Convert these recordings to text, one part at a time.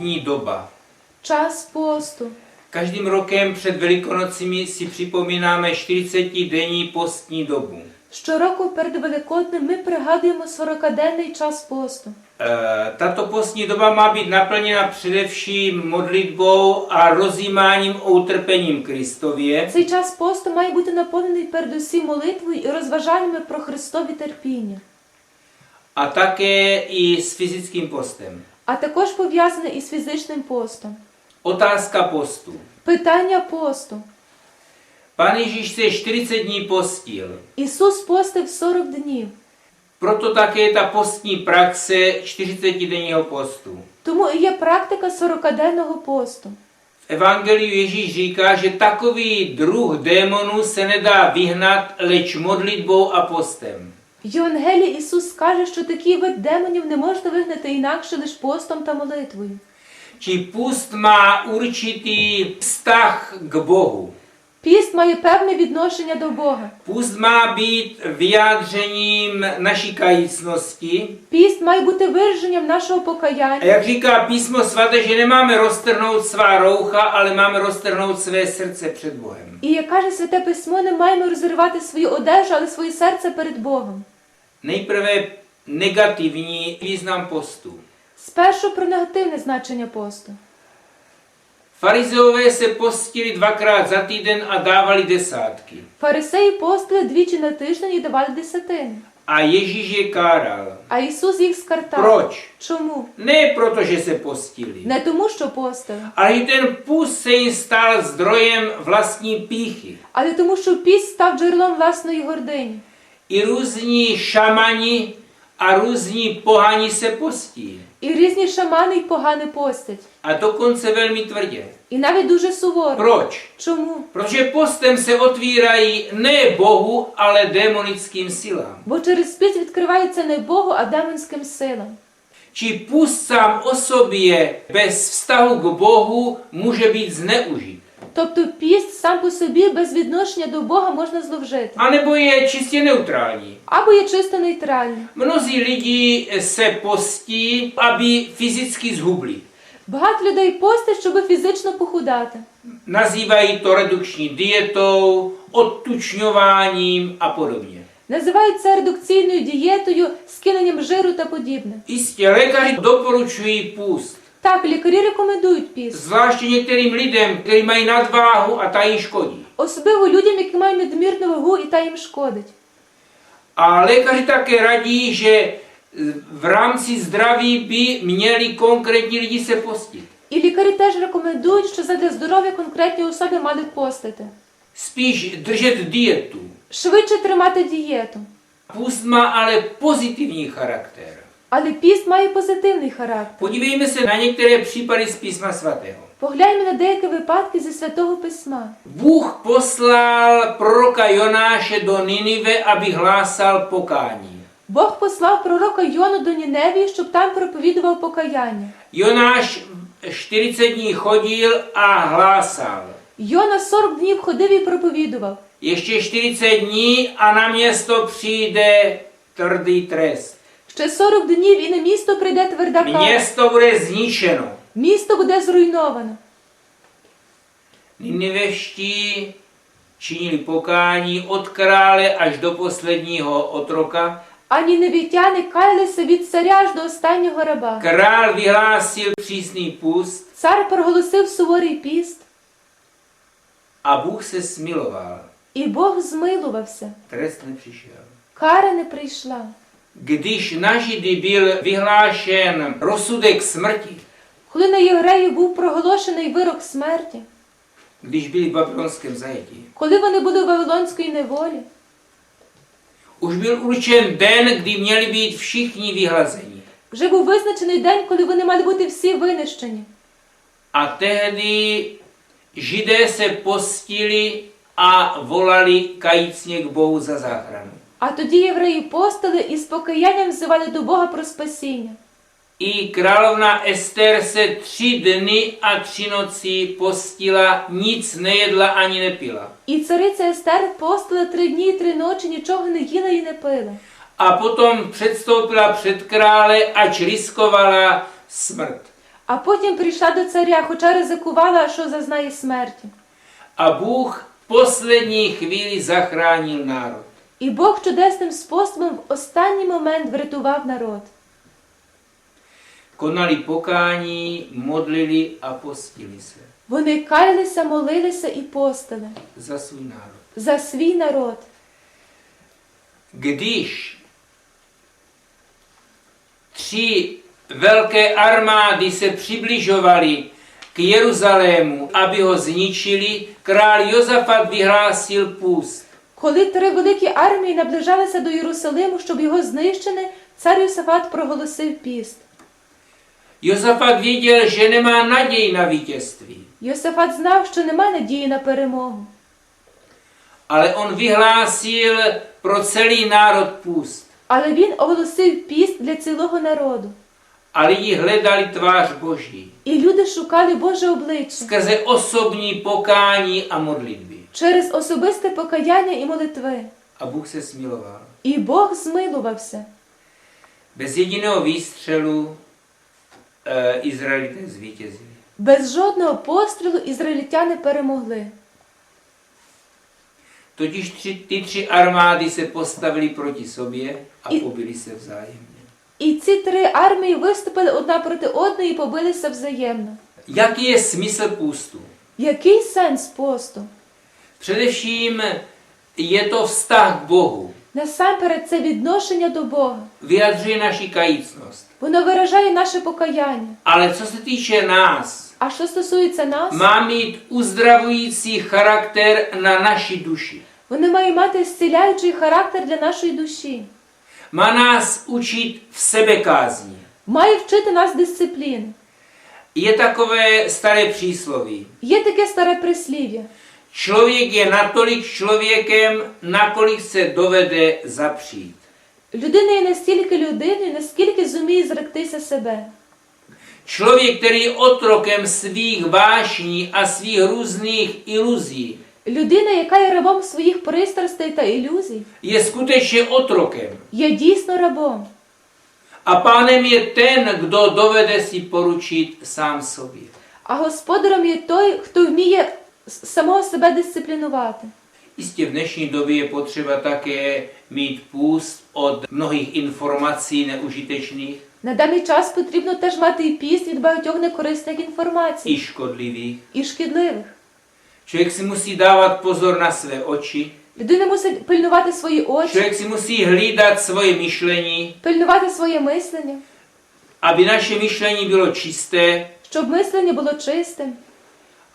Postní doba. час посту. Každým rokem před Velikonocemi si připomínáme 40-denní postní dobu. Щороку перед Великоднем ми пригадуємо 40-денний час посту. E, Tato postní doba má být naplněna především modlitbou a rozjímáním o utrpením Kristově, Цей час посту має бути наповнений передусім молитвою і розважаннями про Христові терпіння, a také i s fyzickým postem. А також пов'язане із фізичним постом. Otázka postu. Питання посту. Pán Ježíš se 40 dní postil. Ісус постив 40 днів. Proto také je ta postní praxe 40-denního postu. Тому і є практика 40-денного посту. V Evangeliu Ježíš říká, že takový druh démonů se nedá vyhnat leč modlitbou a postem. Євангелії Ісус каже, що такий вид демонів не можна вигнати інакше лише постом та молитвою. Či pust má určitý vztah k Bohu. Піст має певне відношення до Бога. Pust má být vyjádřením naší kajícnosti. Піст має бути вираженням нашого покаяння. jak říká písmo svaté, že nemáme roztrhnout svá roucha, ale máme roztrhnout své srdce před Bohem. І як каже Святе Письмо, не маємо розривати свою одежу, але своє серце перед Богом. Nejprve negativní význam postu. Спершу про негативне значення посту. Farizeové se postili dvakrát za týden a dávali desátky. Фарисеї постили двічі на тиждень і давали десятини. A Ježíš je káral. А Ісус їх скартав. Proč? Чому? Ne proto, že se postili, Не тому, що постили, ale že ten pust se jim stal zdrojem vlastní píchy. але тому, що піст став джерелом власної гордині. I různí šamani a různí pohani se postí. І різні шамани й погани постять. A dokonce velmi tvrdě. І навіть дуже суворо. Proč? Чому? Protože postem se otvírají ne Bohu, ale démonickým silám. Бо через піст відкривається не Богу, а демонським силам. Pust sám o sobě bez vztahu k Bohu může být zneužit. Тобто піст сам по собі без відношення до Бога можна зловжити. A nebo je čistě neutrální. Або є чисто нейтральним. Mnozí lidi se postí, aby fyzicky zhubli. Багато людей постять, щоб фізично похудати. Nazývají to redukční dietou, odtučňováním a podobně. Називають це редукційною дієтою, скиненням жиру та подібне. Jistě, lékaři doporučují půst. Так, лікарі рекомендують піст, Zvláště některým lidem, kteří mají nadváhu a ta jim škodí. особливо людям, які мають надмірну вагу і та їм шкодить. A lékaři také radí, že v rámci zdraví by měli konkrétní lidi se postit. І лікарі теж рекомендують, що задля здоров'я конкретні особи мали постити. Spíš držet dietu. Швидше тримати дієту. Půst má ale pozitivní charakter. Але піст має позитивний характер. Podívejme se na některé případy z písma svatého. Погляньмо на деякі випадки зі святого письма. Bůh poslal proroka Jonáše do Ninive, aby hlásal pokání. Бог послав пророка Йону до Ніневії, щоб там проповідував покаяння. Jonáš 40 dní chodil a hlásal. Йона 40 днів ходив і проповідував. Ještě 40 dní a na město přijde tvrdý trest. Ще 40 днів і на місто прийде тверда кара. Město bude zničeno. Місто буде зруйновано. Činili pokání od krále až do posledního otroka. А ніневітяни каялися від царя аж до останнього раба. Král vyhlásil přísný pust Цар проголосив суворий піст, a Bůh se smiloval. і Бог змилувався. Trest nepřišel. Кара не прийшла. Když na Židy byl vyhlášen rozsudek smrti, Коли на євреїв був проголошений вирок смерті, když byli v babylonském zajetí, коли вони були в Вавилонській неволі, už byl určen den, kdy měli být všichni vyhlazeni. вже був визначений день, коли вони мали бути всі винищені. A tehdy Židé se postili a volali kajícně k Bohu za záchranu. А тоді євреї постили і з покаянням взивали до Бога про спасіння. I královna Ester se tři dny a tři noci postila, nic nejedla ani nepila. І цариця Естер постила три дні і три ночі, нічого не їла і не пила. A potom předstoupila před krále, ač riskovala smrt. А потім прийшла до царя, хоча ризикувала, що зазнає смерті. A Bůh v poslední chvíli zachránil národ. І Бог чудесним способом в останній момент врятував народ. Konali pokání, modlili a postili se Вони каялися, молилися і постили za svůj národ. за свій народ. Když tři velké armády se přibližovaly k Jeruzalému, aby ho zničili, král Jozafat vyhlásil půst. Коли три великі армії наближалися до Єрусалиму, щоб його знищити, цар Йосафат проголосив піст. Jozafat věděl, že nemá naději na vítězství, Йосафат знав, що нема надії на перемогу, ale on vyhlásil pro celý národ půst. але він оголосив піст для цілого народу. A lidi hledali tvář Boží І люди шукали Боже обличчя skrze osobní pokání a modlitby. Через особисте покаяння і молитви. A Bůh se smiloval. І Бог змилувався. Bez jediného výstřelu e, Izraelité zvítězili. Без жодного пострілу ізраїльтяни перемогли. Totiž tři, ty tři armády se postavily proti sobě a I- pobili se vzájemně. І ці три армії виступили одна проти одної і побилися взаємно. Jaký je smysl půstu? Який сенс посту? Především je to vztah k Bohu. Насамперед це відношення до Бога. Vyjadřuje naši kajícnost. Воно виражає наше покаяння. Ale co se týče nás, А що стосується нас, má mít uzdravující charakter na naši duši. мають мати зціляючий характер для нашої душі. Má nás učit v sebekázni. Має вчити нас дисципліни. Je takové staré přísloví. Є таке старе прислів'я. Člověk je natolik člověkem, nakolik se dovede zapřít. Людина є настільки людиною, наскільки зуміє зректися себе. Člověk, který je otrokem svých vášní a svých různých iluzí, Людина, яка є рабом своїх пристрастей та ілюзій, je skutečně otrokem. є дійсно рабом. A pánem je ten, kdo dovede si poručit sám sobě. А господарем є той, хто вміє самого себе дисциплінувати. Jistě v dnešní době je potřeba také mít půst od mnohých informací neužitečných На даний час потрібно теж мати і піст від багатьох некорисних інформацій škodlivých. і шкідливих. Člověk si musí dávat pozor na své oči, Людина мусить пильнувати свої очі, člověk si musí hlídat svoje myšlení, пильнувати своє мислення, aby naše myšlení bylo čisté щоб мислення було чистим.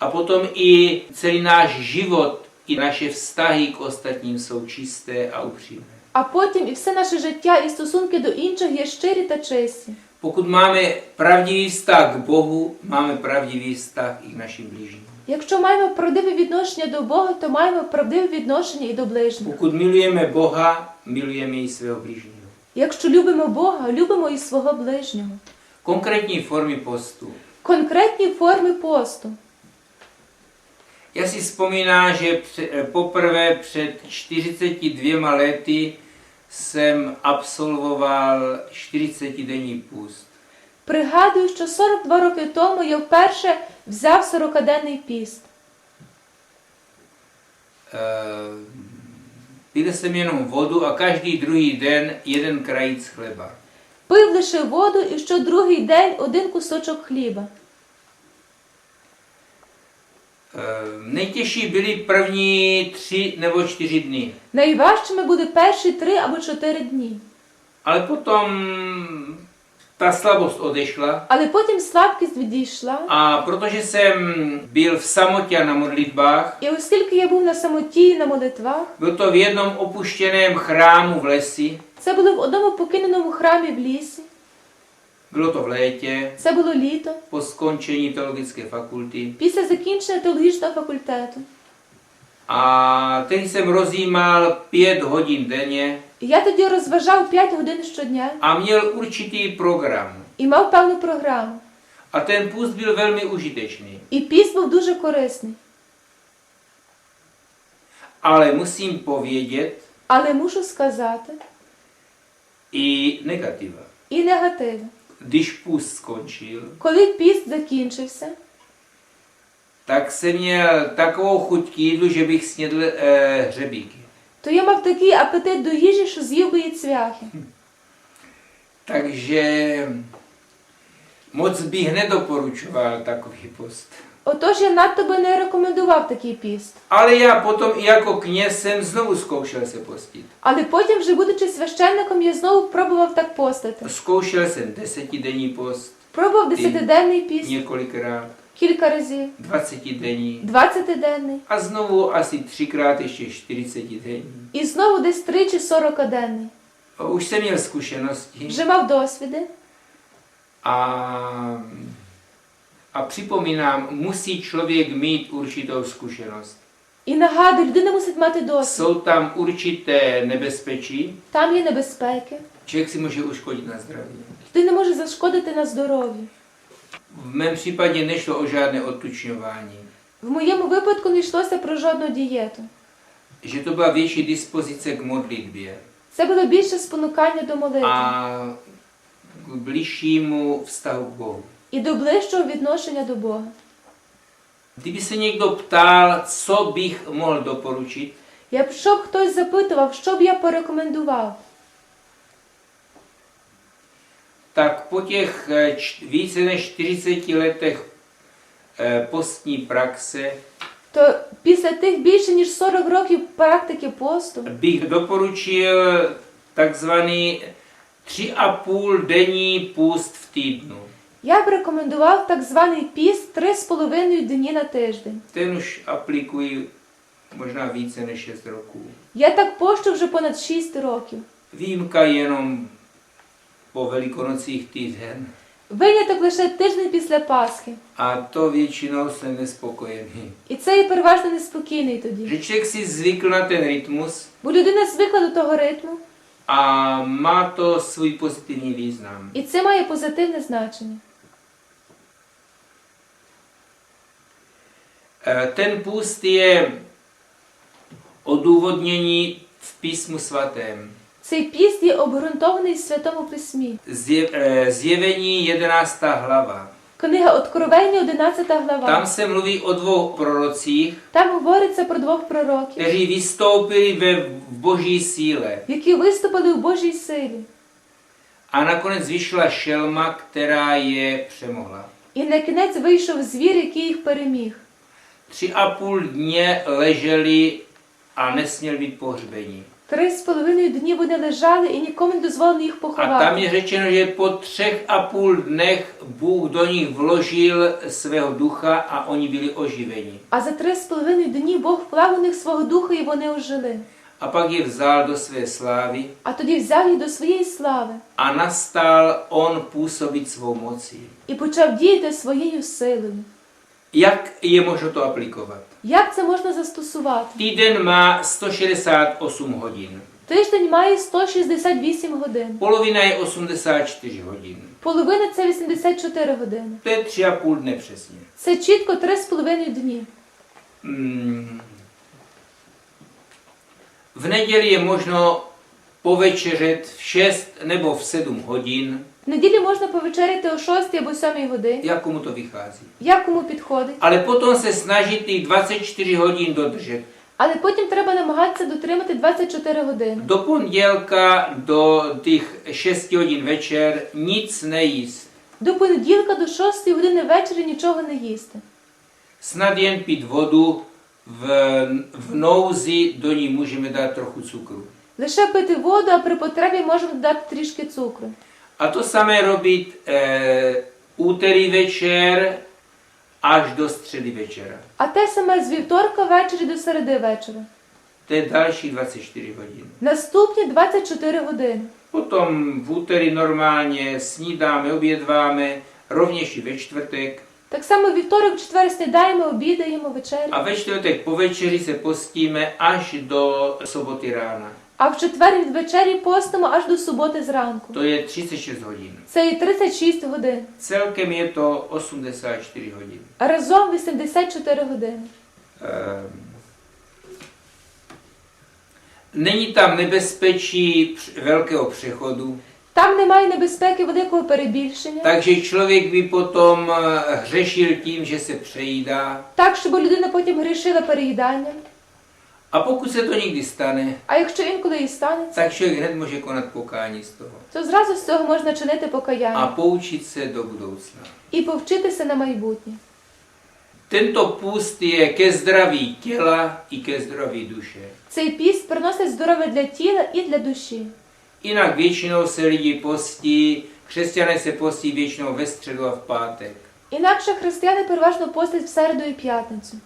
A potom i celý náš život, i naše vztahy k ostatním jsou čisté a upřímné. А потім і все наше життя і стосунки до інших є щирі та чисті. Pokud máme pravdivý vztah k Bohu, máme pravdivý vztah i k našim blížním. Якщо маємо правдиве відношення до Бога, то маємо правдиве відношення і до ближніх. Pokud milujeme Boha, milujeme i svého blížního. Якщо любимо Бога, любимо і свого ближнього. Konkrétní formy postu. Конкретні форми посту. Já si vzpomínám, že eh, poprvé před 42 lety jsem absolvoval 40-denní půst. Пригадую, що 42 роки тому я вперше взяв 40-денний піст. Eh, Pil jsem jenom vodu a každý druhý den jeden krajíc chleba. Пив лише воду і щодругий день один кусочок хліба. Eh, Nejtěžší byly první tři nebo čtyři dny. Найважчими були перші три або чотири дні. Ale potom ta slabost odešla Але потім слабкість відійшла. protože jsem byl v samotě a na modlitbách, І оскільки я був на самоті на молитвах, byl to v jednom opuštěném chrámu v lesi, це було в одному покиненому храмі в лісі. Bylo to v létě, Це було літо, po skončení teologické fakulty. після закінчення теологічного факультету. A tehdy jsem rozjímal pět hodin denně я тоді розважав 5 годин щодня a měl určitý program. і мав певну програму. A ten půst byl velmi užitečný. І піст був дуже корисний. Ale musím povědět Але мушу сказати i negativa. і негативи. Když půst skončil, Коли піст закінчився, tak jsem měl takovou chuť k jídlu, že bych snědl eh, hřebíky. то я мав такий апетит до їжі, що з'їв би і цвяхи. Takže moc bych nedoporučoval takový post. Отож я надто би не рекомендував такий піст. Já potom i jako kněz jsem znovu zkoušel. Але потім, вже будучи священником, я знову пробував так постити. Jsem desetidenní post Пробував десятиденний піст několikrát, кілька разів, dvacetidenní двадцятиденний a znovu asi třikrát ještě čtyřicetidenní. і знову десь три чи сорокаденний. Jsem měl zkušenosti Вже мав досвіди. a, a připomínám, musí člověk mít určitou zkušenost. І нагадую, людина мусить мати досвід. Jsou tam určité nebezpečí, Там є небезпеки. člověk si může uškodit na zdraví. Людина може зашкодити на здоров'ю. V mém případě nešlo o žádné odtučňování. В моєму випадку не йшлося про жодну дієту. Že to byla větší dispozice k modlitbě Це було більше спонукання до молитви a k bližšímu vztahu k Bohu. І до ближчого відношення до Бога. Kdyby se někdo ptal, co bych mohl doporučit, Якщо б хтось запитував, що б я порекомендував, tak po těch eh, č- více než 40 letech eh, postní praxe то після тих більше ніж 40 років практики посту bych doporučil takzvaný tři a půl denní půst v týdnu. Я б рекомендував так званий піст 3,5 дні на тиждень. Ten už aplikuji možná více než 6 roků. Я так пощу вже понад 6 років. Výjimka jenom po velikonocích týden. Виняток лише тиждень після Пасхи. A to většinou jsem nespokojený. І це є переважно неспокійний тоді. Že člověk si zvykl na ten rytmus Бо людина звикла до того ритму, a má to svůj pozitivní význam. і це має позитивне значення. Ten půst je odůvodnění v písmu svatém. Цей піст є обґрунтований в Святому Письмі. Eh, Zjevení 11. hlava. Книга Откровення, 11 глава. Tam se mluví o dvou prorocích, Там говориться про двох пророків, vystoupili ve v boží síle. які виступили в Божій силі. A nakonec vyšla šelma, která je přemohla. І на кінець вийшов звір, який їх переміг. Tři a půl dně leželi a nesměl být pohřbení. Три з половиною дні вони лежали і нікому не дозволили їх A tam поховати. je řečeno, že po třech a půl dnech Bůh do nich vložil svého ducha a oni byli oživeni. А за три з половиною дні Бог вклав у них свого духа і вони ожили. A pak je vzal do své slávy А тоді взяв їх до своєї слави a nastal on působit svou mocí. і почав діяти своєю силою. Jak je možno to aplikovat? Як це можна застосувати? Týden má 168 hodin. Тиждень має 168 годин. Polovina je 84 hodin. Половина це 84 години. To je tři a půl dne přesně. Це чітко 3,5 дні. Mm. V neděli je možno povečeřet v 6 nebo v 7 hodin, В неділі можна повечеряти о 6 або 7 годині. jak komu to vychází. Як кому підходить. Ale potom se snažit těch 24 hodin dodržet. Але потім треба намагатися дотримати 24 години. Do pondělka do těch 6 hodin večer nic nejíst. До понеділка до 6 години ввечері нічого не їсти. Snad jen pít vodu, v, v nouzi do ní můžeme dát trochu cukru. Лише пити воду, а при потребі можемо додати трішки цукру. A to samé robit eh, úterý večer až do středy večera. А те саме з вівторка ввечері до середи вечора. To je další 24 hodin. Наступні 24 години. Potom v úterý normálně snídáme, obědváme, rovněž i ve čtvrtek. Так само вівторок, четвер снідаємо, обідаємо, вечерю. A ve čtvrtek po večeri se postíme až do soboty rána. А в четвер від вечері постимо аж до суботи зранку. To je 36 hodin. Це і 36 годин. Celkem je to 84 hodin. А разом 84 години. Ehm, Není tam nebezpečí př- velkého přechodu. Там немає небезпеки великого перебільшення, takže člověk by potom eh, hřešil tím, že se přejídá. так, щоб людина потім грішила переїданням. A pokud se to někdy stane, А якщо інколи і станеться, tak člověk hned může konat pokání z toho то зразу з цього можна чинити a покаяння se do budoucna. і повчитися на майбутнє. Tento půst je ke zdraví těla i ke zdraví duše. Цей піст приносить здоров'я для тіла і для душі. Jinak většinou se lidi postí, křesťané se postí většinou ve středu a v pátek. Інакше християни переважно постять в середу і п'ятницю.